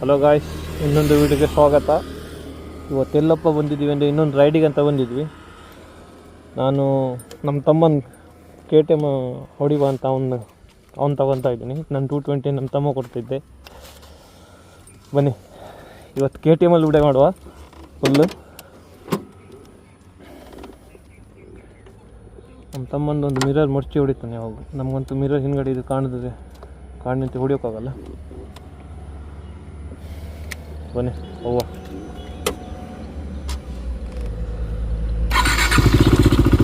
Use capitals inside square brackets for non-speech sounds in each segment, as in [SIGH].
Hello guys ಇನ್ನೊಂದು ವೀಡಿಯೋಗೆ ಸ್ವಾಗತ. ಇವತ್ತೆಲ್ಲಪ್ಪ ಬಂದಿದ್ದೀವಿ ಅಂದರೆ ಇನ್ನೊಂದು ರೈಡಿಗೆ ಅಂತ ಬಂದಿದ್ವಿ. ನಾನು ನಮ್ಮ ತಮ್ಮನ ಕೆ ಟಿ ಎಂ ಹೊಡಿವ ಅಂತ ಅವನು, ಅವ್ನು ತಗೊತಾ ಇದ್ದೀನಿ. ನಾನು ಟೂ ಟ್ವೆಂಟಿ ನಮ್ಮ ತಮ್ಮ ಕೊಡ್ತಿದ್ದೆ. ಬನ್ನಿ. ಇವತ್ತು ಕೆ ಟಿ ಎಮಲ್ಲಿ ವಿಡಿಯೋ ಮಾಡುವ. ಫುಲ್ಲು. ನಮ್ಮ ತಮ್ಮಂದು ಒಂದು ಮಿರರ್ ಮುಡ್ಚಿ ಹೊಡಿತಾನೆ ಯಾವಾಗ ನಮಗಂತೂ ಮಿರರ್ ಹಿಂದ್ಗಡೆ ಇದು ಕಾಣಿದ್ರೆ ಕಾಣಿಂತ ಹೊಡಿಯೋಕ್ಕಾಗಲ್ಲ. ಬನ್ನಿ, ಹೋಗುವ.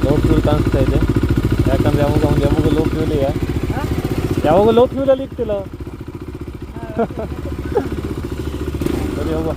ಲೋ ಫ್ಯೂಲ್ ಕಾಣಿಸ್ತಾ ಇದೆ. ಯಾಕಂದ್ರೆ ಯಾವಾಗ ಒಂದು ಯಾವಾಗ ಲೋ ಫ್ಯೂಲಿಗೆ ಯಾವಾಗ ಲೋ ಫ್ಯೂಲಲ್ಲಿ ಇರ್ತಿಲ್ಲ ಸರಿ ಹೋಗುವ.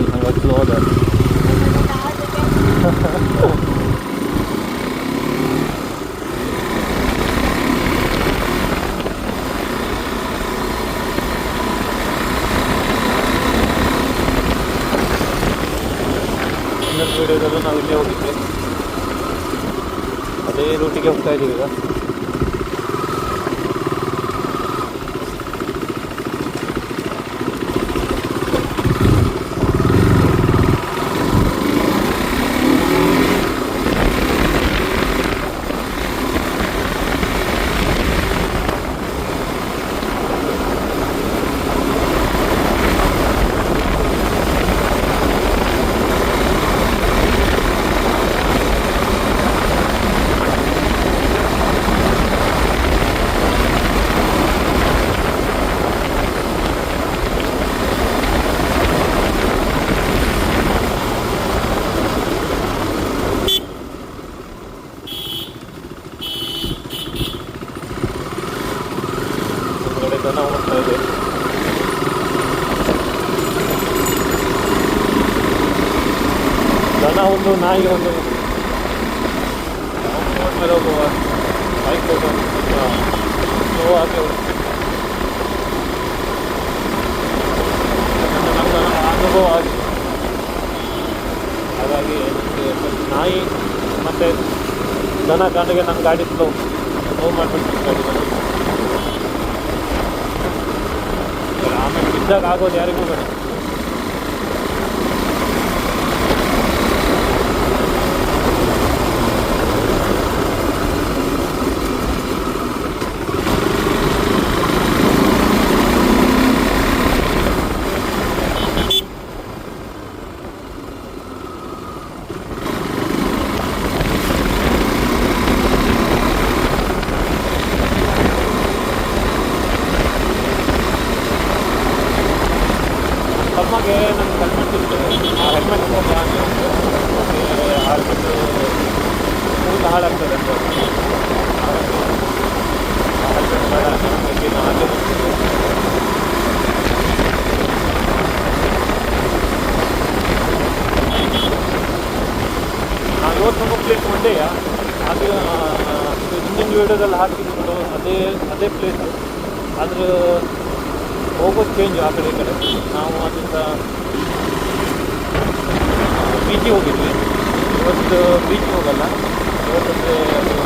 ಹೆಲ್ಮೆಟ್ ಹಾಕೋ ಬಂದಿಲ್ಲ ನಂಗೆ ಹಚ್ಚಲು ಹೋದ ಇನ್ನೊಂದು ವೀಡಿಯೋದಲ್ಲೂ ನಾವು ಇಲ್ಲೇ ಹೋಗಿದ್ದೆ ಅದೇ ರೂಟಿಗೆ ಹೋಗ್ತಾ ಇದ್ದೀವಿ ಈಗ ಮುಂದ್ಗಡೆ ದನ ಹೋಗ್ತಾ ಇದೆ ದನ ಒಂದು ನಾಯಿ ಒಂದು ರೋಡ್ ಮೇಲೆ ಹೋಗುವ ಬೈಕ್ ಹೋಗುವ ಸ್ಲೋ ಆಗಿ ಹೋಗುತ್ತೆ. ಯಾಕಂದ್ರೆ ನಮ್ಗೆ ಅನುಭವ ಆಗಿದೆ ಹಾಗಾಗಿ ನನಗೆ ನಾಯಿ ಮತ್ತು ಕಾಣಿಗೆ ನನ್ನ ಗಾಡಿ ಸ್ಲೋ ಸ್ಲೋ ನಾನು. ಆಮೇಲೆ ಬಿದ್ದಾಗ ಆಗೋದು ಯಾರಿಗೂ ಬೇಡ ತಮ್ಮಗೆ ನನ್ನ ಹೆಲ್ಮೆಟ್ ಇತ್ತು ಆ ಹೆಲ್ಮೆಟ್ ಹೋಗಿ ಹಾಳ್ಬಿಟ್ಟು ಕೂದಲು ಹಾಳಾಗ್ತದೆ ಅಂತ ಹಾಗಾಗಿ ಆ ಹೆಲ್ಮೆಟ್ ಬೇಡ ನಮಗೆ ಹಾಗೆ ಒಂಡೆಯ ಅದು ಹಿಂದಿನ ವೀಡಿಯೋದಲ್ಲಿ ಹಾಕಿದ್ರು, ಅದೇ ಅದೇ ಪ್ಲೇಸು ಆದ್ರೆ ಹೋಗೋದು ಚೇಂಜ್ ಆ ಕಡೆ ಕಡೆ. ನಾವು ಅದರಿಂದ ಬೀಚಿಗೆ ಹೋಗಿದ್ವಿ. ಇವತ್ತು ಬೀಚ್ ಹೋಗಲ್ಲ. ಇವತ್ತಂದರೆ ಒಂದು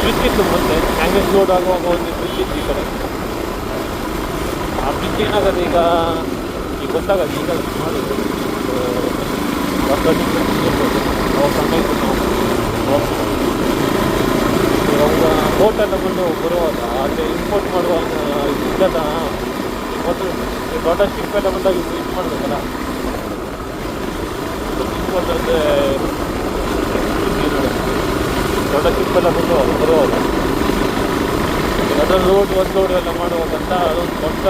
ಬ್ರಿಡ್ಜ್ ಇತ್ತು ಮತ್ತೆ. ಹ್ಯಾಂಗೇಜ್ ಲೋಡ್ ಆಗುವಾಗ ಒಂದು ಬ್ರಿಡ್ಜ್ ಇತ್ತು ಈ ಕಡೆ. ಆ ಬ್ರಿಡ್ಜ್ ಏನಾಗದು ಈಗ ಈಗ ಗೊತ್ತಾಗಲ್ಲ, ಈಗ ನೋಡಿ ಬೋಟ್ ಎಲ್ಲ ಬಂದು ಬರುವಾಗ ಇಂಪೋರ್ಟ್ ಮಾಡುವಾಗ ಮೊದಲು ಈ ದೊಡ್ಡ ಶಿಪ್ ಎಲ್ಲ ಬಂದಾಗ ಇದು ಮಾಡಬೇಕಲ್ಲ ಅಂದರೆ ದೊಡ್ಡ ಶಿಪ್ ಎಲ್ಲ ಬಂದು ಬರುವಾಗ ಅದರ ರೋಡ್ ಒಂದು ರೋಡ್ ಎಲ್ಲ ಮಾಡುವಾಗಂತ ಅದೊಂದು ದೊಡ್ಡ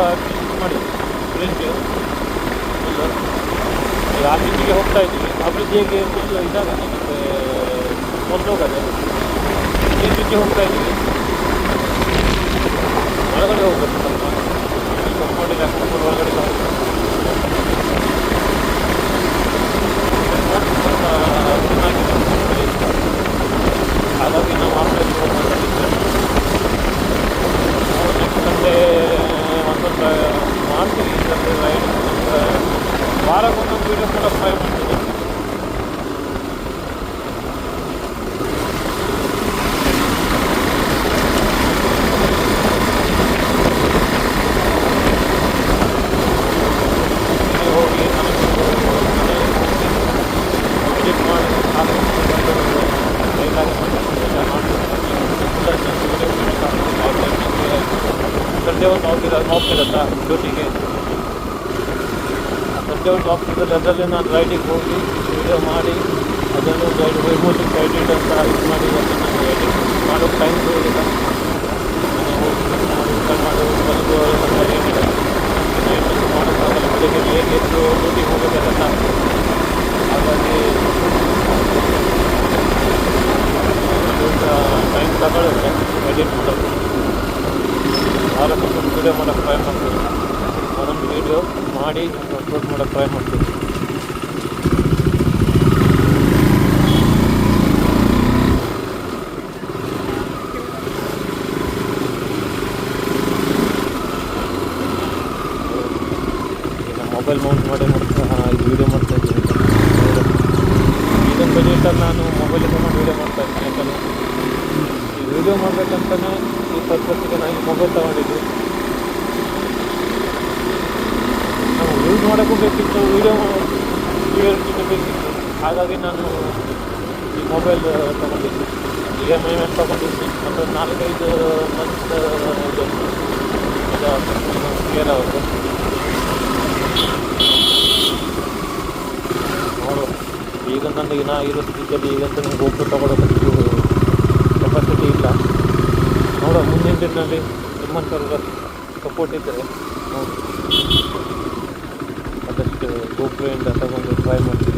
ಬ್ರಿಡ್ಜ್ ಮಾಡಿ ಬ್ರಿಡ್ಜ್ ಈಗ ಆ ಬ್ರಿಡ್ಜಿಗೆ ಹೋಗ್ತಾ ಇದ್ದೀವಿ ಆ ಬ್ರಿಡ್ಜಿಗೆ ಫುಲ್ ಇದಾಗ ನಮಗೆ ಹೋಗದೆ ಈ ಬ್ರಿಡ್ಜಿಗೆ ಹೋಗ್ತಾ ಇದ್ದೀವಿ ಒಳಗಡೆ ಹೋಗ್ಬೇಕು ಸ್ವಲ್ಪ ಕಂಪೌಂಡಿಗೆ ಹಾಕೊಂಡು ಒಳಗಡೆ ಹೋಗ್ಬೇಕು ಸ್ವಲ್ಪ ಚೆನ್ನಾಗಿದೆ ಹಾಗಾಗಿ ನಾವು ಆ ಪ್ಲೇಸ್ ಹೋಗ್ಬೇಕಂತಿದ್ದೆ ನೆಕ್ಸ್ಟ್ ಸಂಡೇ ಒಂದೊಂದು ಮಾಡ್ತೀವಿ ಸಂಡೇ ರೈಡ್ ವಾರಕ್ಕೆ ಒಂದೊಂದು ವೀಡಿಯೋ ಕೂಡ ಟ್ರೈ ಮಾಡ್ತೀನಿ ಇಲ್ಲಿ ಹೋಗಿ ವಿಸಿಟ್ ಮಾಡಿ ಸಂಡೇ ಒಂದು ಆಫ್ ಇರ ಆಫ್ ಇರುತ್ತಾ ಡ್ಯೂಟಿಗೆ ಸಂಡೇ ಒಂದು ಆಫ್ ಇರುತ್ತೆ ಅದರಲ್ಲಿ ನಾನು ರೈಡಿಗೆ ಹೋಗಿ ವಿಡಿಯೋ ಮಾಡಿ, ಅದನ್ನು ಗೈಡ್ ಎಮೋಷನ್ ಎಡಿಟ್ ಅಂತ ಇದು ಮಾಡಿ ಅದನ್ನು ನಾನು ಎಡಿಟ್ ಮಾಡೋಕ್ಕೆ ಟೈಮ್ ಸಿಗೋದಿಲ್ಲ. ಊಟ ಮಾಡಿ ಬಂದು ಎಲ್ಲ ಏನಿಲ್ಲ ನೈಟ್ ಮಾಡೋಕ್ಕಾಗಲ್ಲ ಬೆಳಿಗ್ಗೆ ಎದ್ದು ಡ್ಯೂಟಿಗೆ ಹಾಗಾಗಿ ಟೈಮ್ ತಗೊಳ್ಳುತ್ತೆ ಎಡಿಟ್ ಮಾಡೋದು. ಆರೋಗ್ಯ ಮಾಡೋಕ್ಕೆ ಟ್ರೈ ಮಾಡ್ತೀನಿ. ಒಂದೊಂದು ವೀಡಿಯೋ ಮಾಡಿ ಅಪ್ಲೋಡ್ ಮಾಡೋಕ್ಕೆ ಟ್ರೈ ಮಾಡ್ತೀನಿ ಈಗ ಮೊಬೈಲ್ ಮೌಂಟ್ ಮಾಡಿ ಮಾಡ್ತಾ ಇದು ವೀಡಿಯೋ ಮಾಡ್ತಾ ಇದ್ದೀನಿ ಇದನ್ನು ಬೆಳೀಟಲ್ಲಿ ನಾನು ಮೊಬೈಲ್ ತಗೊಂಡು ವೀಡಿಯೋ ಮಾಡ್ತಾ ಇದ್ದೀನಿ ಯಾಕಂದರೆ ಈ ವಿಡಿಯೋ ಮಾಡಬೇಕಂತಲೇ ಈ ಪರ್ಪಸ್ಸಿಗೆ ನಾನು ಮೊಬೈಲ್ ತಗೊಂಡಿದ್ದು ನಾವು ಯೂಸ್ ಮಾಡೋಕ್ಕೂ ಬೇಕಿತ್ತು ವೀಡಿಯೋ ಕ್ಲಿಯರಿಟಿಗೆ ಬೇಕಿತ್ತು ಹಾಗಾಗಿ ನಾನು ತಗೊಂಡಿದ್ದು ಈಗ ಎಂ ಐ ತಗೊಂಡಿದ್ದೀನಿ ಮತ್ತು ನಾಲ್ಕೈದು ಮಂತ್ ಇದು ಕ್ಲಿಯರ್ ಆಗುತ್ತೆ ನೋಡು ಈಗ ನನಗೆ ನಾ ಇರೋ ಸ್ಥಿತಿಯಲ್ಲಿ ಈಗಂತ ನನಗೆ ತಗೊಳ್ಳೋದಕ್ಕೆ ಕೆಪಾಸಿಟಿ ಇಲ್ಲ ನೋಡೋ ಮುಂದಿನ ದಿನದಲ್ಲಿ ನಿಮ್ಮಂಥವ್ರ ಸಪೋರ್ಟ್ ಇದ್ದರೆ ನೋಡಿ ಆದಷ್ಟು ಗೋಪ್ರೆಯಿಂದ ತಗೊಂಡು ಟ್ರೈ ಮಾಡ್ತೀನಿ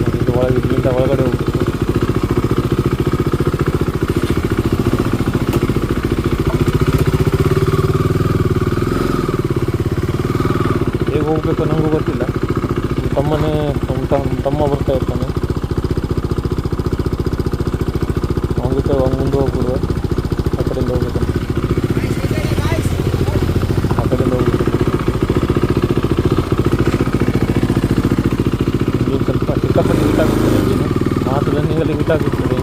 ನೋಡಿ, ಇದು ಒಳಗೆ ಇಲ್ಲಿಂದ ಒಳಗಡೆ ಹೋಗ್ಬೇಕು. ಹೇಗೆ ಹೋಗಬೇಕು ನನಗೂ ಗೊತ್ತಿಲ್ಲ. ತಮ್ಮನೇ, ತಮ್ಮ ತಮ್ಮ ಬರ್ತಾ ಇರ್ತಾನೆ. ಅವನ ಜೊತೆ ಮುಂದೆ ಹೋಗ್ಬಿಡುವ. ಆ ಕಡೆಯಿಂದ ಹೋಗ್ಬೇಕು ಆ ಕಡೆಯಿಂದ ಹೋಗ್ಬಿಡು ಇಂಜಿನ್ ಸ್ವಲ್ಪ ಸಿಕ್ಕಾಪಟ್ಟೆ ಹಿಟ್ ಆಗುತ್ತದೆ ಇಂಜಿನ್ ಮಾತು ರನ್ನಿಂಗಲ್ಲಿ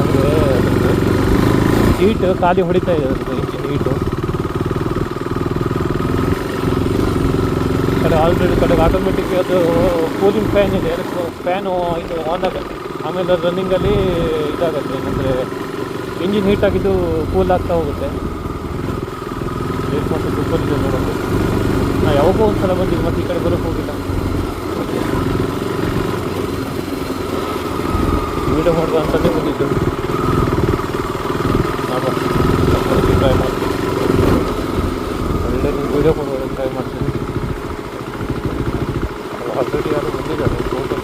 ಅಂದರೆ ಹೀಟ್ ಖಾಲಿ ಹೊಡಿತಾ ಇದೆ ಇಂಜಿನ್ ಹೀಟು ಕಡೆ ಆಲ್ರೆಡಿ ಕಡೆ ಆಟೋಮೆಟಿಕ್ ಅದು ಕೂಲಿಂಗ್ ಫ್ಯಾನ್ ಇದೆ. ಅದಕ್ಕೆ ಫ್ಯಾನು ಇದು ಆನ್ ಆಗುತ್ತೆ ಆಮೇಲೆ ರನ್ನಿಂಗಲ್ಲಿ ಇದಾಗುತ್ತೆ. ಏನಂದರೆ ಇಂಜಿನ್ ಹೀಟ್ ಆಗಿದ್ದು ಕೂಲ್ ಆಗ್ತಾ ಹೋಗುತ್ತೆ. ಮತ್ತು ಸೂಪರ್ ಇದೆ ನೋಡೋದು ನಾ ಯಾವಾಗೋ ಒಂದು ಸಲ ಬಂದಿದ್ದು, ಮತ್ತೆ ಈ ಕಡೆ ಬರೋಕ್ಕೆ ಹೋಗಿಲ್ಲ. ವೀಡಿಯೋ ಮಾಡೋದು ಅಂತಲೇ ಬಂದಿದ್ದು ನೋಡುವ ಟ್ರೈ ಮಾಡ್ತೀನಿ ಒಳ್ಳೆ ವೀಡಿಯೋ ಕೊಡುವಾಗ ಟ್ರೈ ಮಾಡ್ತೀನಿ ಆಲ್ರೆಡಿ ಯಾರು ಬಂದಿದ್ದಾರೆ ಫೋಟೋ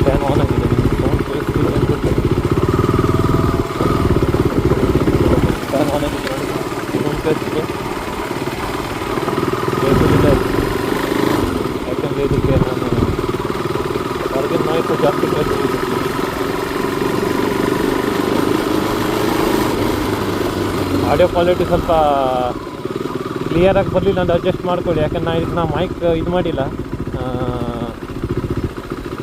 ಫ್ಯಾನ್ ಆನ್ ಆಗಿದೆ ಸೌಂಡ್ ಕೇಳಿಸ್ತಿಲ್ಲ ಅಂತ ಫ್ಯಾನ್ ಆನ್ ಆಗಿದೆ ಬೆಸ್ಟ್ ಬೇಕುದಿಲ್ಲ ಯಾಕಂದರೆ ಇದಕ್ಕೆ ನಾನು ಹೊರಗಿನ ನಾಯ್ತು ಜಾಸ್ತಿ ಕಳಿಸ್ತೀನಿ ಆಡಿಯೋ ಕ್ವಾಲಿಟಿ ಸ್ವಲ್ಪ ಕ್ಲಿಯರಾಗಿ ಬರಲಿಲ್ಲ ಅಂದ್ರೆ ಅಡ್ಜಸ್ಟ್ ಮಾಡ್ಕೊಳ್ಳಿ. ಯಾಕಂದ್ರೆ ನಾನು ಇದನ್ನ ಮೈಕ್ ಇದು ಮಾಡಿಲ್ಲ.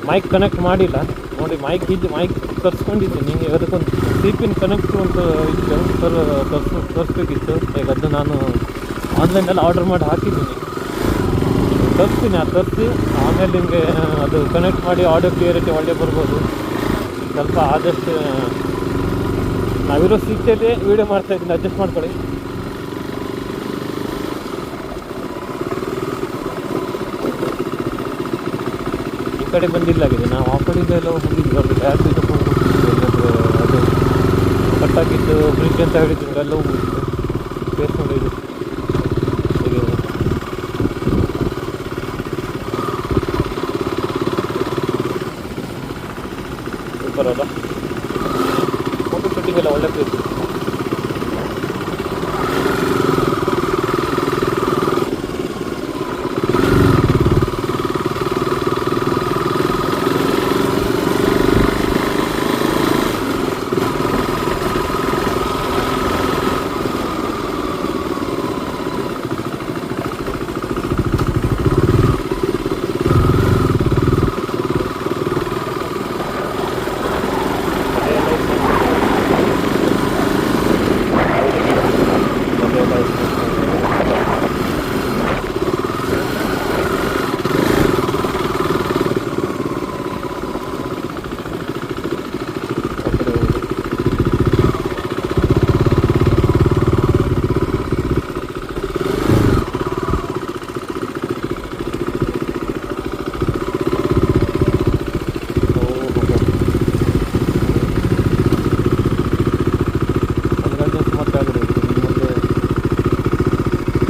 ಮೈಕ್ ಕನೆಕ್ಟ್ ಮಾಡಿಲ್ಲ. ನೋಡಿ ಮೈಕ್ ಇದು ಮೈಕ್ ತರಿಸ್ಕೊಂಡಿದ್ದೀನಿ. ಅದಕ್ಕೊಂದು ಸ್ಲೀಪಿನ ಕನೆಕ್ಟ್ ಅಂತ ಇತ್ತು ತರಿಸ್ ತರಿಸ್ಬೇಕಿತ್ತು. ಈಗ ಅದು ನಾನು ಆನ್ಲೈನಲ್ಲಿ ಆರ್ಡರ್ ಮಾಡಿ ಹಾಕಿದ್ದೀನಿ. ತರಿಸ್ತೀನಿ ಅದು ತರಿಸಿ, ಆಮೇಲೆ ನಿಮಗೆ ಅದು ಕನೆಕ್ಟ್ ಮಾಡಿ ಆಡಿಯೋ ಕ್ಲಿಯರಿಟಿ ಒಳ್ಳೆ ಬರ್ಬೋದು. ಸ್ವಲ್ಪ ಆದಷ್ಟು ನಾವಿರೋ ಸ್ಥಿತಿಯಲ್ಲಿ ವೀಡಿಯೋ ಮಾಡ್ತಾ ಇದ್ದೀನಿ ಅಡ್ಜಸ್ಟ್ ಮಾಡ್ಕೊಳ್ಳಿ. ಈ ಕಡೆ ಬಂದಿಲ್ಲಾಗಿದೆ ನಾವು ಆ ಕಡೆಯಿಂದ ಎಲ್ಲ ಹೋಗಿದ್ವಿ ಹೋಗ್ಬಿಟ್ಟಿದ್ವಿ ಅದು ಕಟ್ಟಾಗಿದ್ದು ಬ್ರಿಡ್ಜ್ ಅಂತ ಹೇಳಿದ್ರು, ಎಲ್ಲ ಹೋಗಿದ್ದು ಬೇಸ್ಕೊಂಡು ಇದು. ಸೂಪರ್ ಅಲ್ಲ? ಫೋಟೋ ಶೂಟಿಂಗ್ ಎಲ್ಲ ಒಳ್ಳೆ ಪ್ಲೇಸ್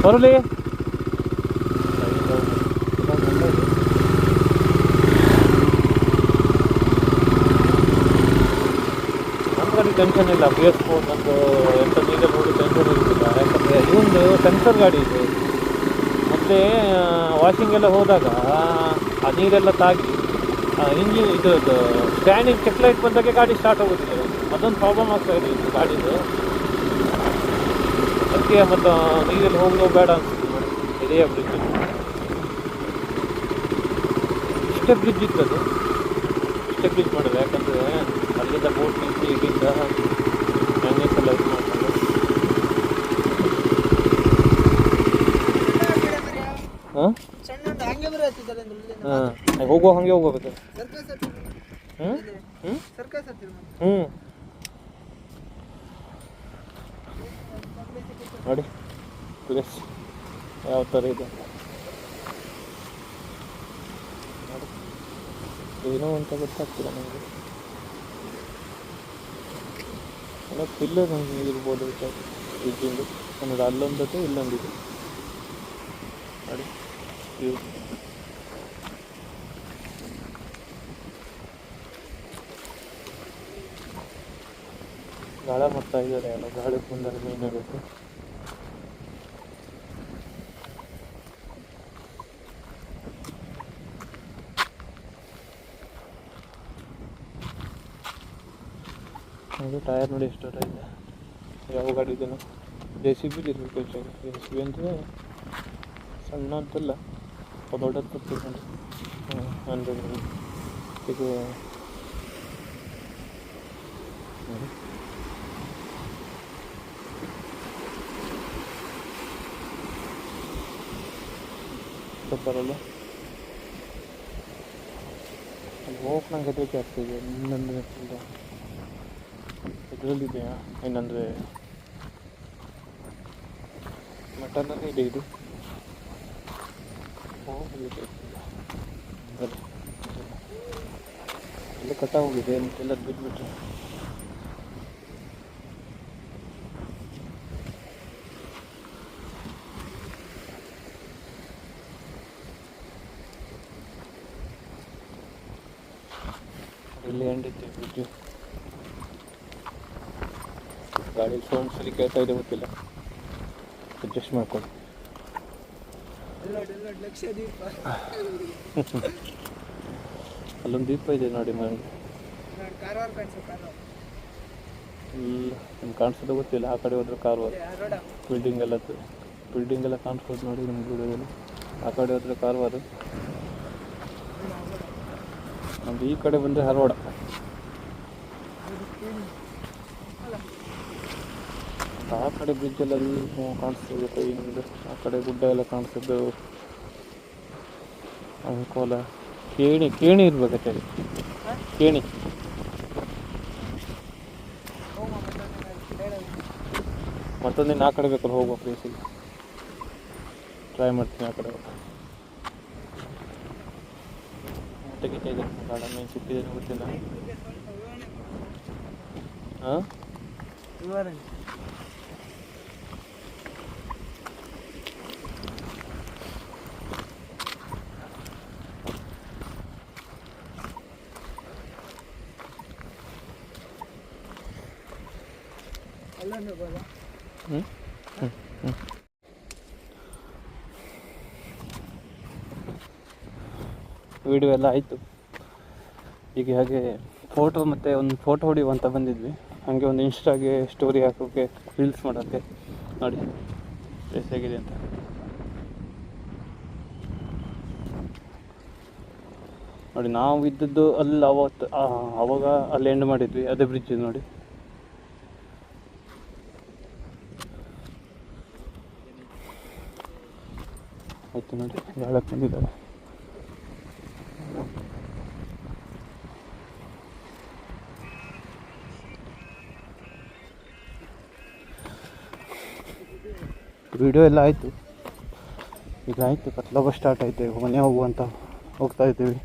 ಬರಲಿ. ಗಾಡಿ ಟೆನ್ಷನ್ ಇಲ್ಲ. ಬಿ ಎಸ್ ಫೋರ್ ನಂದು ಎಂಥ ನೀರಲ್ಲಿ ನೋಡಿ ಟೆನ್ಷನ್ ಇರುತ್ತಿಲ್ಲ ಯಾಕಂದರೆ ಇದೊಂದು ಸೆನ್ಸರ್ ಗಾಡಿ ಇದೆ. ಮತ್ತು ವಾಷಿಂಗೆಲ್ಲ ಹೋದಾಗ, ಆ ನೀರೆಲ್ಲ ತಾಗಿ ಇಂಜಿನ್ ಇದು ಸ್ಟ್ಯಾಂಡಿಂಗ್ ಚೆಕ್ ಲೈಟ್ ಬಂದಾಗೆ ಗಾಡಿ ಸ್ಟಾರ್ಟ್ ಆಗೋದಿಲ್ಲ. ಅದೊಂದು ಪ್ರಾಬ್ಲಮ್ ಆಗ್ತಾ ಇದೆ ಇದು ಗಾಡಿದು. ಅದಕ್ಕೆ ಮತ್ತು ನೀರಲ್ಲಿ ಹೋಗೋದು ಬೇಡ ಅನ್ಸುತ್ತೆ ನೋಡಿ ಇದೇ ಬ್ರಿಡ್ಜ್ ಇಷ್ಟೇ ಬ್ರಿಡ್ಜ್ ಇತ್ತು ಅದು ಇಷ್ಟೇ ಬ್ರಿಡ್ಜ್ ಮಾಡೋದು ಯಾಕಂದರೆ ಅಲ್ಲಿಂದ ಬೋಟ್ ನಿಂತು ಇಲ್ಲಿಂದ ಮ್ಯಾನೇಜ್ ಎಲ್ಲ ಇದು ಮಾಡ್ಕೊಂಡು ಹಾಂ ಸಣ್ಣ ಉಂಟು ಹಂಗೆ ಬರೀ ಹತ್ತಿದ್ದಾರೆ ಅಂದ್ರೆ ಇಲ್ಲಿಂದ. ಹಾಂ ಹೋಗುವ ಹಾಗೆ ಹೋಗ್ಬೇಕು ಸರ್ಕಸ್ ಹತ್ತಿರ ಹ್ಞೂ ಹ್ಞೂ ಸರ್ಕಸ್ ಹತ್ತಿರ ಹ್ಞೂ ನೋಡಿ ಪ್ಲೇಸ್ ಯಾವ ಥರ ಇದೆ? ಏನೋ ಅಂತ ಗೊತ್ತಾಗ್ತಿಲ್ಲ ನನಗೆ ಎಲ್ಲ ಪಿಲ್ಲರ್ ನನಗೆ ಇರ್ಬೋದು ಇದ್ದಿಂದು ಅನ್ನೋದು ಅಲ್ಲೊಂದದು ಇಲ್ಲೊಂದಿದೆ ನೋಡಿ ವ್ಯೂ ಗಾಳ ಮಾಡ್ತಾ ಇದ್ದಾರೆ ಅಲ್ಲ ಗಾಳಿ ಬಂದರೆ ಮೀನುಗಳು ಅದು ಟೈರ್ ನೋಡಿ ಎಷ್ಟು ಟೈರ್ ಇದೆ. ಯಾವ ಗಾಡಿ ಇದನ್ನು ಜೆ ಸಿ ಬಿ ಇರಬೇಕು ಜೆ ಸಿ ಬಿ ಅಂದರೆ ಸಣ್ಣ ಅಂತಲ್ಲ. ದೊಡ್ಡದು ಬರ್ತದೆ ಅಂದರೆ ಇದು. ಬರಲ್ಲ ಹೋಗಕ್ಕೆ ನಂಗೆ ಹೆದರಿಕೆ ಆಗ್ತಿದೆ ಇದರಲ್ಲಿದೆಯಾ ಏನಂದರೆ ಮಟನಲ್ಲಿ ಇದೆ ಇದು. ಎಲ್ಲ ಕಟ್ಟಾಗೋಗಿದೆ ಎಲ್ಲ ಬಿದ್ದುಬಿಟ್ರೆ ಇಲ್ಲಿ ಎಂಡಿತ್ತು ಬ್ರಿಡ್ಜು ಗಾಡಿ ಸೌಂಡ್ ಸರಿ ಕೇಳ್ತಾ ಇದೆ ಗೊತ್ತಿಲ್ಲ ಅಡ್ಜಸ್ಟ್ ಮಾಡ್ಕೊಂಡು ಅಲ್ಲೊಂದು ದೀಪ ಇದೆ ನೋಡಿ ಮನೆ ಇಲ್ಲ ನಿಮ್ಗೆ ಕಾಣಿಸೋದು ಗೊತ್ತಿಲ್ಲ ಆ ಕಡೆ ಹೋದ್ರೆ ಕಾರ್ವಾರ್ ಬಿಲ್ಡಿಂಗ್ ಎಲ್ಲ ಬಿಲ್ಡಿಂಗ್ ಎಲ್ಲ ಕಾಣಿಸ್ಬೋದು ನೋಡಿ ನಿಮ್ಗೆ ವಿಡಿಯೋದಲ್ಲಿ ಆ ಕಡೆ ಹೋದ್ರೆ ಕಾರ್ವಾರ ನಮ್ದು ಈ ಕಡೆ ಬಂದರೆ ಆ ಕಡೆ ಬ್ರಿಡ್ಜೆಲ್ಲ ಅಲ್ಲಿ ಕಾಣಿಸ್ತದೆ ಕೈಯಿಂದ ಆ ಕಡೆ ಗುಡ್ಡ ಎಲ್ಲ ಕಾಣಿಸಿದ್ದು ಅಂಕೋಲ ಕೇಣಿ ಕೇಣಿ ಇರ್ಬೇಕಂತೇಳಿ ಕೇಣಿ. ಮತ್ತೊಂದಿನ ಆ ಕಡೆ ಬೇಕಾದ್ರೆ ಹೋಗುವ ಪ್ಲೇಸಿಗೆ ಟ್ರೈ ಮಾಡ್ತೀನಿ ಆ ಕಡೆ ತೆಗಿತಾ ಇದೆ. ಗಾರ್ಡನ್ ಏನು ಸಿಕ್ಕಿದೆ ಗೊತ್ತಿಲ್ಲ. ಹಾಂ ವಿವರಣೆ ಅಲ್ಲೊಂದು ಹೋಗೋದಾ ಹ್ಞೂ ಹ್ಞೂ ವಿಡಿಯೋ ಎಲ್ಲ ಆಯಿತು. ಈಗ ಹಾಗೆ ಫೋಟೋ ಮತ್ತು ಒಂದು ಫೋಟೋ ಹೊಡಿಯುವ ಅಂತ ಬಂದಿದ್ವಿ. ಹಾಗೆ ಒಂದು ಇನ್ಸ್ಟಾಗೆ ಸ್ಟೋರಿ ಹಾಕೋಕ್ಕೆ ರೀಲ್ಸ್ ಮಾಡೋಕ್ಕೆ ನೋಡಿ ಪ್ಲೇಸ್ ಹೇಗಿದೆ ಅಂತ. ನೋಡಿ, ನಾವು ಇದ್ದದ್ದು ಅಲ್ಲಿ ಅವತ್ತು ಅವಾಗ ಅಲ್ಲಿ ಎಂಡ್ ಮಾಡಿದ್ವಿ, ಅದೇ ಬ್ರಿಡ್ಜ್ ನೋಡಿ. ಆಯಿತು ನೋಡಿ ಹೇಳಕ್ಕೆ ಬಂದಿದ್ದಾರೆ ವಿಡಿಯೋ ಎಲ್ಲ ಆಯಿತು. ಈಗ ಆಯಿತು ಕತ್ಲೋಗ ಸ್ಟಾರ್ಟ್ ಆಯಿತು. ಮನೆ ಹೋಗುವಂತ ಹೋಗ್ತಾ ಇದ್ದೀವಿ.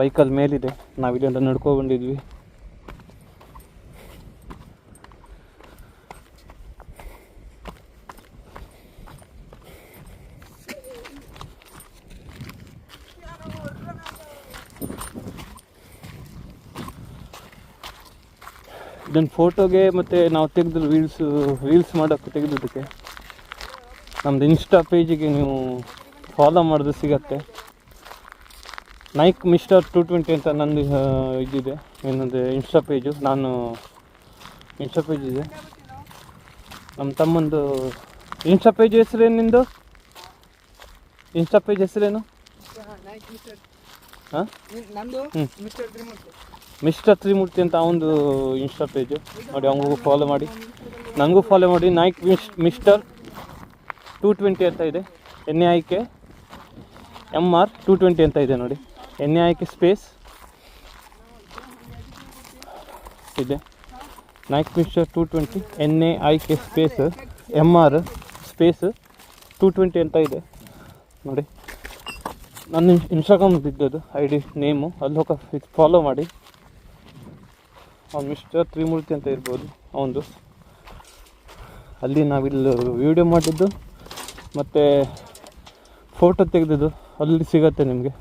ಬೈಕಲ್ಲಿ ಮೇಲಿದೆ. ನಾವಿಲ್ಲೆಲ್ಲ ನಡ್ಕೊ ಬಂದಿದ್ವಿ ಇದನ್ನು ಫೋಟೋಗೆ ಮತ್ತು ನಾವು ತೆಗೆದು ರೀಲ್ಸು ರೀಲ್ಸ್ ಮಾಡೋಕ್ಕೆ ತೆಗೆದಿದ್ದಕ್ಕೆ. ನಮ್ಮದು ಇನ್ಸ್ಟಾ ಪೇಜಿಗೆ ನೀವು ಫಾಲೋ ಮಾಡಿದ್ರೆ ಸಿಗತ್ತೆ. ನೈಕ್ ಮಿಸ್ಟರ್ ಟು ಟ್ವೆಂಟಿ ಅಂತ ನಂದು ಇದಿದೆ. ಏನಂದರೆ ಇನ್ಸ್ಟಾ ಪೇಜು ನಾನು ಇನ್ಸ್ಟಾ ಪೇಜ್ ಇದೆ. ನಮ್ಮ ತಮ್ಮಂದು ಇನ್ಸ್ಟಾ ಪೇಜ್ ಹೆಸರೇನು ನಿಂದು? ಇನ್ಸ್ಟಾ ಪೇಜ್ ಹೆಸರೇನು? ಹಾಂ? ನಂದು ಮಿಸ್ಟರ್ ತ್ರಿಮೂರ್ತಿ. ಮಿಸ್ಟರ್ ತ್ರಿಮೂರ್ತಿ ಅಂತ ಅವನದು ಇನ್ಸ್ಟಾ ಪೇಜು ನೋಡಿ ಅವನಿಗೂ ಫಾಲೋ ಮಾಡಿ. ನನಗೂ ಫಾಲೋ ಮಾಡಿ. Naik miss mister two twenty ಅಂತ ಇದೆ. N A I K M R two twenty ಅಂತ ಇದೆ ನೋಡಿ. N A I K space ಇದೆ. Naik mister two twenty N A I K space M R space two twenty ಅಂತ ಇದೆ. ನೋಡಿ. ನನ್ನ ಇನ್ಸ್ಟಾಗ್ರಾಮ್ ಬಿದ್ದದು ಐ ಡಿ ನೇಮು, ಅಲ್ಲಿ ಹೋಗ ಫಾಲೋ ಮಾಡಿ. ಅವ್ನು ಮಿಸ್ಟರ್ ತ್ರಿಮೂರ್ತಿ ಅಂತ ಇರ್ಬೋದು, ಅವನದು. ಅಲ್ಲಿ ನಾವಿಲ್ಲಿ ವಿಡಿಯೋ ಮಾಡಿದ್ದು. ಮತ್ತು ಫೋಟೋ ತೆಗೆದಿದ್ದು, ಅಲ್ಲಿ ಸಿಗತ್ತೆ ನಿಮಗೆ.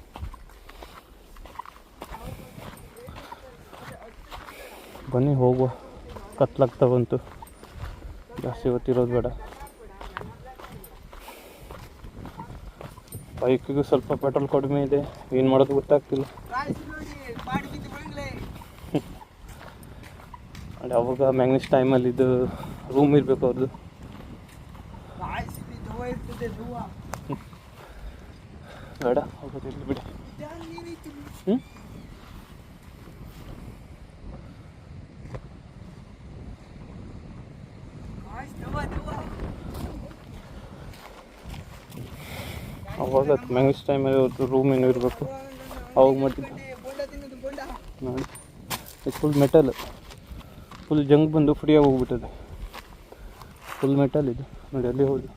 ಬನ್ನಿ, ಹೋಗುವ. ಕತ್ಲಾಗ್ತಾ ಬಂತು ಜಾಸ್ತಿ ಹೊತ್ತಿರೋದು ಬೇಡ. ಬೈಕಿಗೂ ಸ್ವಲ್ಪ ಪೆಟ್ರೋಲ್ ಕಡಿಮೆ ಇದೆ. ಏನು ಮಾಡೋದು ಗೊತ್ತಾಗ್ತಿಲ್ಲ. [LAUGHS] ಅಂಡ್ ಅವಾಗ ಮ್ಯಾಗ್ನಿಸ್ ಟೈಮಲ್ಲಿ ಇದು ರೂಮ್ ಇರಬೇಕು ಅವ್ರದ್ದು ಬೇಡ ಹೋಗೋದಿಲ್ಲ ಬಿಡಿ. ಅವಾಗ ಮ್ಯಾಂಗ್ಸ್ ಟೈಮಲ್ಲಿ ಅವ್ರದ್ದು ರೂಮ್ ಏನೋ ಇರಬೇಕು. ಅವಾಗ ಬೋಂಡ ನೋಡಿ. ಫುಲ್ ಮೆಟಲ್ ಫುಲ್ ಜಂಗ್ ಬಂದು ಫ್ರೀಯಾಗಿ ಹೋಗ್ಬಿಟ್ಟದೆ. ಫುಲ್ ಮೆಟಲ್ ಇದು. ನೋಡಿ, ಅಲ್ಲಿ ಹೋಗಿ.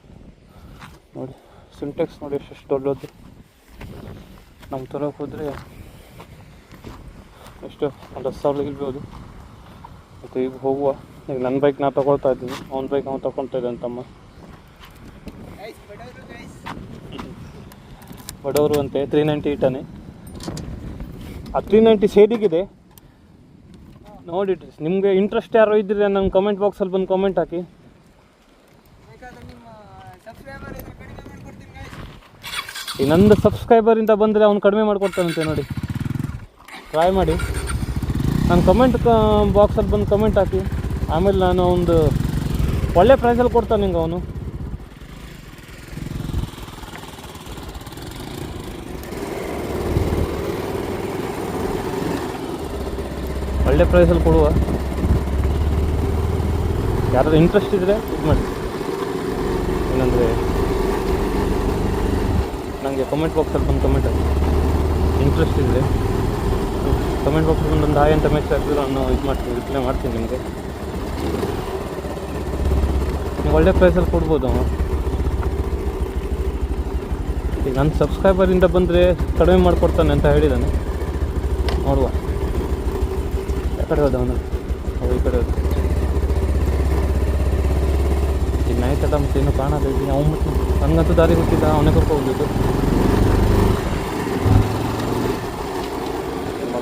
ನೋಡಿ. ಸಿಂಟೆಕ್ಸ್ ನೋಡಿ ಎಷ್ಟು ದೊಡ್ಡದು. ನಮ್ಮ ತರೋಕೆ ಹೋದರೆ ಎಷ್ಟು ಒಂದು ಹತ್ತು ಸಾವಿರ ಇರ್ಬೋದು. ಮತ್ತು ಈಗ ಹೋಗುವ. ಈಗ ನನ್ನ ಬೈಕ್ ನಾ ತೊಗೊಳ್ತಾ ಇದ್ದೀನಿ. ಅವ್ನ ಬೈಕ್ ಅವ್ನು ತೊಗೊಳ್ತಾ ಇದ್ದಾನೆ ತಮ್ಮ. ಬಡವರು ಅಂತೆ ತ್ರೀ ನೈಂಟಿ ಇಟ್ಟಾನೆ. ಆ ತ್ರೀ ನೈಂಟಿ ಸೇಡಿಗಿದೆ. ನೋಡಿಟ್ರಿ ನಿಮಗೆ ಇಂಟ್ರೆಸ್ಟ್ ಯಾರೋ ಇದ್ದರೆ ನಮ್ಮ ಕಮೆಂಟ್ ಬಾಕ್ಸಲ್ಲಿ ಬಂದು ಕಾಮೆಂಟ್ ಹಾಕಿ ಬೇಕಾದ್ರೆ ನಿಮ್ಮ ಸಬ್ಸ್ಕ್ರೈಬರ್ ಇದ್ರೆ ಕಡಿಮೆ ಮಾಡ್ಕೊಡ್ತೀನಿ ಗಾಯ್ಸ್ ಈಗ ನಂದು ಸಬ್ಸ್ಕ್ರೈಬರಿಂದ ಬಂದರೆ ಅವ್ನು ಕಡಿಮೆ ಮಾಡಿಕೊಡ್ತಾನಂತೆ ನೋಡಿ. ಟ್ರೈ ಮಾಡಿ. ನಾನು ಕಮೆಂಟ್ ಬಾಕ್ಸಲ್ಲಿ ಬಂದು ಕಮೆಂಟ್ ಹಾಕಿ. ಆಮೇಲೆ ನಾನು ಒಂದು ಒಳ್ಳೆ ಪ್ರೈಸಲ್ಲಿ ಕೊಡ್ತಾನೆ ನಿಂಗೆ ಅವನು. ಒಳ್ಳೆ ಪ್ರೈಸಲ್ಲಿ ಕೊಡುವ. ಯಾರಾದ್ರೂ ಇಂಟ್ರೆಸ್ಟ್ ಇದ್ದರೆ ಇದು ಮಾಡಿ. ಏನಂದರೆ ನನಗೆ ಕಮೆಂಟ್ ಬಾಕ್ಸಲ್ಲಿ ಬಂದು ಕಮೆಂಟ್ ಇಂಟ್ರೆಸ್ಟ್ ಇದೆ ಕಮೆಂಟ್ ಬಾಕ್ಸಲ್ಲಿ ಬಂದು ಒಂದು ಹಾಯ್ ಅಂತ ಮೆಸೇಜ್ ಹಾಕಿದ್ರೆ ನಾನು ಇದು ಮಾಡ್ತೀನಿ ರಿಪ್ಲೈ ಮಾಡ್ತೀನಿ ನಿಮಗೆ. ಒಳ್ಳೆ ಪ್ರೈಸಲ್ಲಿ ಕೊಡ್ಬೋದು ಅವನು ಈಗ ನನ್ನ ಸಬ್ಸ್ಕ್ರೈಬರಿಂದ ಬಂದರೆ ಕಡಿಮೆ ಮಾಡಿಕೊಡ್ತಾನೆ ಅಂತ ಹೇಳಿದ್ದಾನೆ ನೋಡುವ. ಕಡೆ ಹೋದ ಅವನು. ಅವ ಈ ಕಡೆ ಹೋದ. ಈಗ ನೈಟ್ ಅಲ್ಲ ಮತ್ತೆ ಇನ್ನೂ ಕಾಣಲ್ಲ ಅವನು ನನಗಂತೂ ದಾರಿ ಗೊತ್ತಿಲ್ಲ ಅವನೇ ಕರ್ಕೊಂಡು ಹೋಗಿದ್ದು ಏನು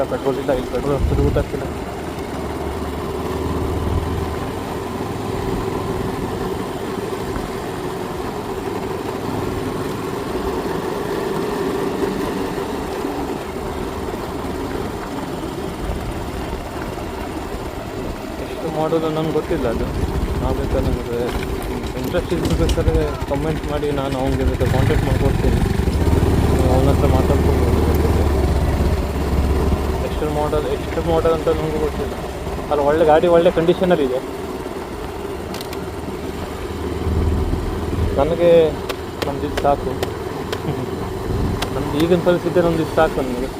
ಗೊತ್ತಾಗ್ತಿಲ್ಲ ಪೆಟ್ರೋಲ್ ಇಲ್ಲ, ಇಲ್ಲಿ ಪೆಟ್ರೋಲ್ ಊಟ ಗೊತ್ತಾಗ್ತಿಲ್ಲ. ಎಷ್ಟು ಮಾಡೋದು ನಂಗೆ ಗೊತ್ತಿಲ್ಲ ಅದು. ನಾವು ಬೇಕಾದ್ರೆ ನಮಗೆ ಇಂಟ್ರೆಸ್ಟ್ ಇರ್ಬೇಕಾದ್ರೆ ಕಮೆಂಟ್ ಮಾಡಿ, ನಾನು ಅವನಿಗೆ ಬೇಕಾದ್ರೆ ಕಾಂಟ್ಯಾಕ್ಟ್ ಮಾಡ್ಕೊಡ್ತೀನಿ. ಅವನ ಹತ್ರ ಮಾತಾಡ್ಕೊಳ್ಬೋದು ಬೇಕಾದ್ರೆ. ಎಷ್ಟು ಮಾಡಲ್ ಎಷ್ಟು ಮಾಡಲ್ ಅಂತ ನಮಗೆ ಗೊತ್ತಿಲ್ಲ ಅಲ್ಲಿ ಒಳ್ಳೆ ಗಾಡಿ, ಒಳ್ಳೆ ಕಂಡೀಷನರ್ ಇದೆ. ನನಗೆ ನಮ್ದು ಇದು ಸಾಕು. ನಮ್ದು ಈಗಿನ ಪರಿಸ್ಥಿತಿ ನಮ್ದು ಇದು ಸಾಕು ನನಗೆ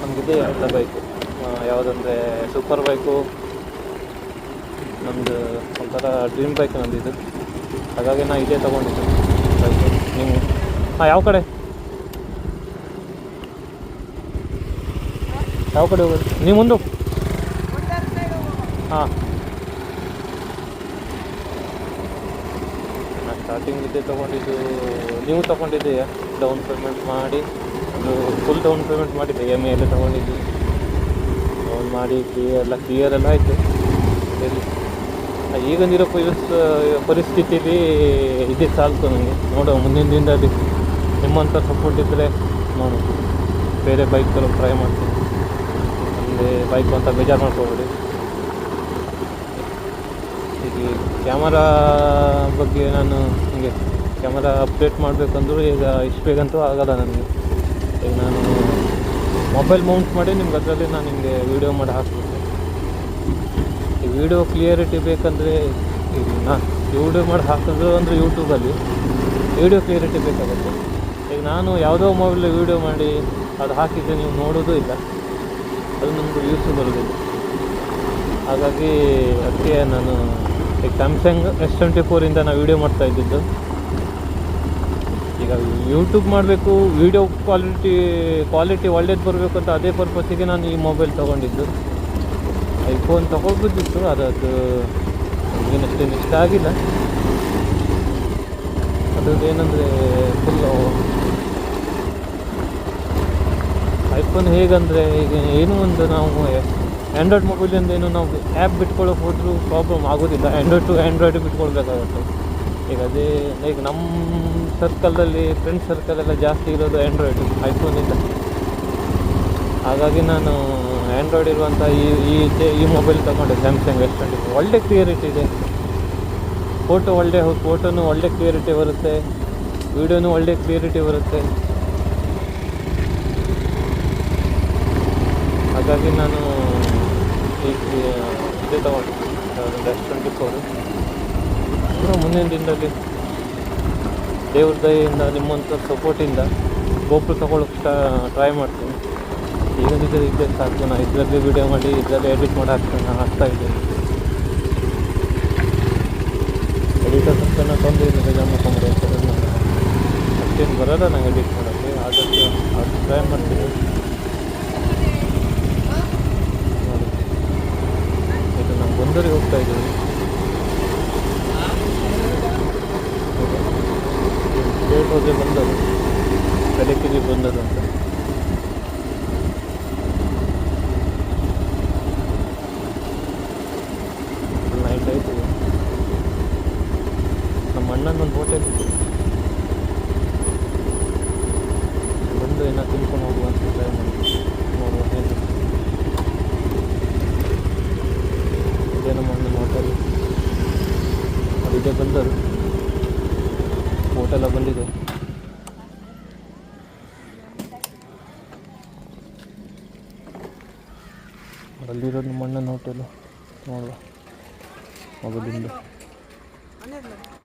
ನಮಗಿದೆ ಎಲ್ಲ ಬೈಕು ಯಾವುದಂದರೆ ಸೂಪರ್ ಬೈಕು ನಮ್ಮದು ಒಂಥರ ಡ್ರೀಮ್ ಬೈಕ್ ನಂದು ಇದು. ಹಾಗಾಗಿ ನಾನು ಇದೇ ತೊಗೊಂಡಿದ್ದು. ಬೈಕು ನೀವು? ಹಾಂ ಯಾವ ಕಡೆ? ಯಾವ ಕಡೆ ಹೋಗೋದು? ನೀವು ಮುಂದೆ ಹಾಂ. ನಾನು ಸ್ಟಾರ್ಟಿಂಗ್ ಇದೆ ತೊಗೊಂಡಿದ್ದು, ನೀವು ತೊಗೊಂಡಿದ್ದೀಯಾ? ಡೌನ್ ಪೇಮೆಂಟ್ ಮಾಡಿ, ಅದು ಫುಲ್ ಡೌನ್ ಪೇಮೆಂಟ್ ಮಾಡಿದ್ದೆ ಎಂ ಎಲ್ಲ ತೊಗೊಂಡಿದ್ದು. ಡೌನ್ ಮಾಡಿ ಕ್ಲಿಯರ್ ಎಲ್ಲ ಕ್ಲಿಯರ್ ಎಲ್ಲ ಆಯಿತು. ಈಗಿರೋ ಪರಿಸ್ ಪರಿಸ್ಥಿತಿಲಿ ಇದೇ ಸಾಲ್ತು ನನಗೆ. ನೋಡೋ ಮುಂದಿನ ದಿನದಲ್ಲಿ ನಿಮ್ಮಂಥ ಸಪೋರ್ಟ್ ಇದ್ದರೆ ನೋಡು ಬೇರೆ ಬೈಕ್ ತರೋ ಟ್ರೈ ಮಾಡ್ತೀನಿ. ಅಂದರೆ ಬೈಕ್ ಅಂತ ಬೇಜಾರು ಮಾಡ್ಕೋಬೇಡಿ. ಈಗ ಕ್ಯಾಮರಾ ಬಗ್ಗೆ ನಾನು ಹಿಂಗೆ ಕ್ಯಾಮರಾ ಅಪ್ಡೇಟ್ ಮಾಡಬೇಕಂದ್ರೂ ಈಗ ಇಷ್ಟು ಬೇಗಂತೂ ಆಗಲ್ಲ ನನಗೆ. ಈಗ ನಾನು ಮೊಬೈಲ್ ಮೌಂಟ್ ಮಾಡಿ ನಿಮ್ಗೆ ಅದರಲ್ಲಿ ನಾನು ನಿಮಗೆ ವೀಡಿಯೋ ಮಾಡಿ ಹಾಕ್ತೀನಿ. ಈ ವಿಡಿಯೋ ಕ್ಲಿಯರಿಟಿ ಬೇಕಂದರೆ ಈಗ ನಾ ವಿಡಿಯೋ ಮಾಡಿ ಹಾಕಿದ್ರು ಅಂದರೆ ಯೂಟ್ಯೂಬಲ್ಲಿ ವಿಡಿಯೋ ಕ್ಲಿಯರಿಟಿ ಬೇಕಾಗುತ್ತೆ. ಈಗ ನಾನು ಯಾವುದೋ ಮೊಬೈಲ್ ವೀಡಿಯೋ ಮಾಡಿ ಅದು ಹಾಕಿದ್ದೆ ನೀವು ನೋಡೋದು ಇಲ್ಲ. ಅದು ನಮಗೂ ಯೂಸ್ ಬರಬೇಕು ಹಾಗಾಗಿ ಅದಕ್ಕೆ ನಾನು ಈಗ ಸ್ಯಾಮ್ಸಂಗ್ ಎಸ್ ಟ್ವೆಂಟಿ ಫೋರಿಂದ ನಾನು ವೀಡಿಯೋ ಮಾಡ್ತಾ ಇದ್ದಿದ್ದು. ಈಗ ಯೂಟ್ಯೂಬ್ ಮಾಡಬೇಕು ವೀಡಿಯೋ ಕ್ವಾಲಿಟಿ ಕ್ವಾಲಿಟಿ ಒಳ್ಳೇದು ಬರಬೇಕು ಅಂತ ಅದೇ ಪರ್ಪಸ್ಸಿಗೆ ನಾನು ಈ ಮೊಬೈಲ್ ತೊಗೊಂಡಿದ್ದು. ಐಫೋನ್ ತೊಗೊಳ್ಬೋದಿತ್ತು ಅದು ಏನಷ್ಟೇನು ಇಷ್ಟ ಆಗಿಲ್ಲ. ಅದ್ರದ್ದು ಏನಂದರೆ ಫುಲ್ಲು ಐಫೋನ್ ಹೇಗಂದರೆ ಈಗ ಏನು ಒಂದು ನಾವು ಆ್ಯಂಡ್ರಾಯ್ಡ್ ಮೊಬೈಲಿಂದ ಏನು ನಾವು ಆ್ಯಪ್ ಬಿಟ್ಕೊಳ್ಳೋಕೆ ಹೋದರೂ ಪ್ರಾಬ್ಲಮ್ ಆಗೋದಿಲ್ಲ. ಆ್ಯಂಡ್ರಾಯ್ಡ್ ಟು ಆ್ಯಂಡ್ರಾಯ್ಡ್ ಬಿಟ್ಕೊಳ್ಬೇಕಾಗುತ್ತೆ. ಈಗ ಅದೇ, ಈಗ ನಮ್ಮ ಸರ್ಕಲಲ್ಲಿ ಫ್ರೆಂಡ್ ಸರ್ಕಲೆಲ್ಲ ಜಾಸ್ತಿ ಇರೋದು ಆ್ಯಂಡ್ರಾಯ್ಡು ಐಫೋನಿಂದ ಹಾಗಾಗಿ ನಾನು ಆ್ಯಂಡ್ರಾಯ್ಡ್ ಇರುವಂಥ ಈ ಈ ಈ ಮೊಬೈಲ್ ತಗೊಂಡೆ ಸ್ಯಾಮ್ಸಂಗ್ ಎಸ್ ಟ್ವೆಂಟಿ ಒಳ್ಳೆ ಕ್ಲಿಯರಿಟಿ ಇದೆ. ಫೋಟೋ ಒಳ್ಳೆ ಫೋಟೋನು ಒಳ್ಳೆ ಕ್ಲಿಯರಿಟಿ ಬರುತ್ತೆ. ವೀಡಿಯೋನು ಒಳ್ಳೆ ಕ್ಲಿಯರಿಟಿ ಬರುತ್ತೆ. ಹಾಗಾಗಿ ನಾನು ಇದೇ ತಗೊಂಡೆ. ಎಸ್ ಟ್ವೆಂಟಿ ಮುಂದಿನ ದಿನದಲ್ಲಿ ದೇವ್ರ ದಯೆಯಿಂದ ನಿಮ್ಮಂಥ ಸಪೋರ್ಟಿಂದ ಗೋಪುರ ತಗೊಳ್ಳೋಕೆ ಸ್ಟಾ ಟ್ರೈ ಮಾಡ್ತೀನಿ. ಈಗ ಇದ್ದೇ ಸಾಕು. ನಾನು ಇದರಲ್ಲಿ ವೀಡಿಯೋ ಮಾಡಿ, ಇದರಲ್ಲಿ ಎಡಿಟ್ ಮಾಡಿ ಹಾಕ್ತೀನಿ. ನಾನು ಹಾಕ್ತಾ ಇದ್ದೀನಿ. ಎಡಿಟರ್ ಅಂತ ತೊಂದರೆ ಇಲ್ಲ. ಜಮ್ಮು ಮಾಡ್ಕೊಂಬಿಡಿ. ಅಷ್ಟೇನು ಬರೋಲ್ಲ ನಾನು ಎಡಿಟ್ ಮಾಡೋಕ್ಕೆ. ಆದಷ್ಟು ಅದು ಟ್ರೈ ಮಾಡ್ತೀನಿ ನೋಡಿ ಬಂದೂರಿಗೆ ಹೋಗ್ತಾ ಇದ್ದೀವಿ ಸ್ಟೇಟ್ ಹೋದ್ರೆ ಬಂದರು ಕಡೆಕಿರಿ ಬಂದರು ಅಂತ?